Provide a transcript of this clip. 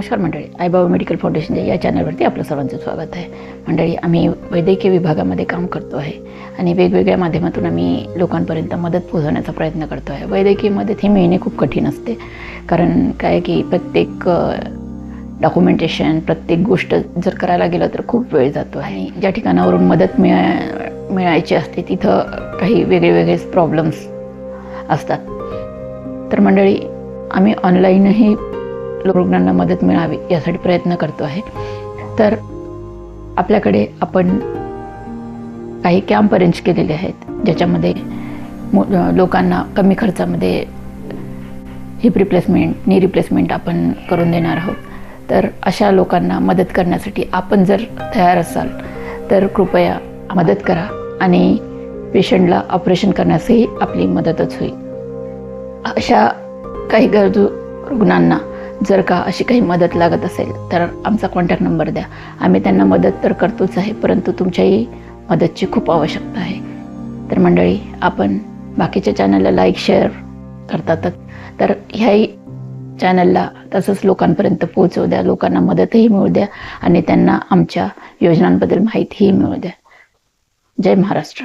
नमस्कार मंडळी. आईबाबा मेडिकल फाउंडेशनच्या या चॅनलवरती आपलं सर्वांचं स्वागत आहे. मंडळी आम्ही वैद्यकीय विभागामध्ये काम करतो आहे आणि वेगवेगळ्या माध्यमातून आम्ही लोकांपर्यंत मदत पोहोचवण्याचा प्रयत्न करतो आहे. वैद्यकीय मदत ही मिळणे खूप कठीण असते. कारण काय आहे की प्रत्येक डॉक्युमेंटेशन प्रत्येक गोष्ट जर करायला गेलं तर खूप वेळ जातो आहे. ज्या ठिकाणावरून मदत मिळा मिळायची असते तिथं काही वेगळे वेगळेच प्रॉब्लेम्स असतात. तर मंडळी आम्ही ऑनलाईनही रुग्णांना मदत मिळावी यासाठी प्रयत्न करतो आहे. तर आपल्याकडे आपण काही कॅम्प अरेंज केलेले आहेत ज्याच्यामध्ये लोकांना कमी खर्चामध्ये हिप रिप्लेसमेंट नी रिप्लेसमेंट आपण करून देणार आहोत. तर अशा लोकांना मदत करण्यासाठी आपण जर तयार असाल तर कृपया मदत करा आणि पेशंटला ऑपरेशन करण्यासही आपली मदतच होईल. अशा काही गरजू रुग्णांना जर का अशी काही मदत लागत असेल तर आमचा कॉन्टॅक्ट नंबर द्या. आम्ही त्यांना मदत तर करतोच आहे परंतु तुमच्याही मदतची खूप आवश्यकता आहे. तर मंडळी आपण बाकीच्या चॅनलला लाईक शेअर करतातच तर ह्याही चॅनलला तसंच लोकांपर्यंत पोहोचवू द्या. लोकांना मदतही मिळू द्या आणि त्यांना आमच्या योजनांबद्दल माहितीही मिळू द्या. जय महाराष्ट्र.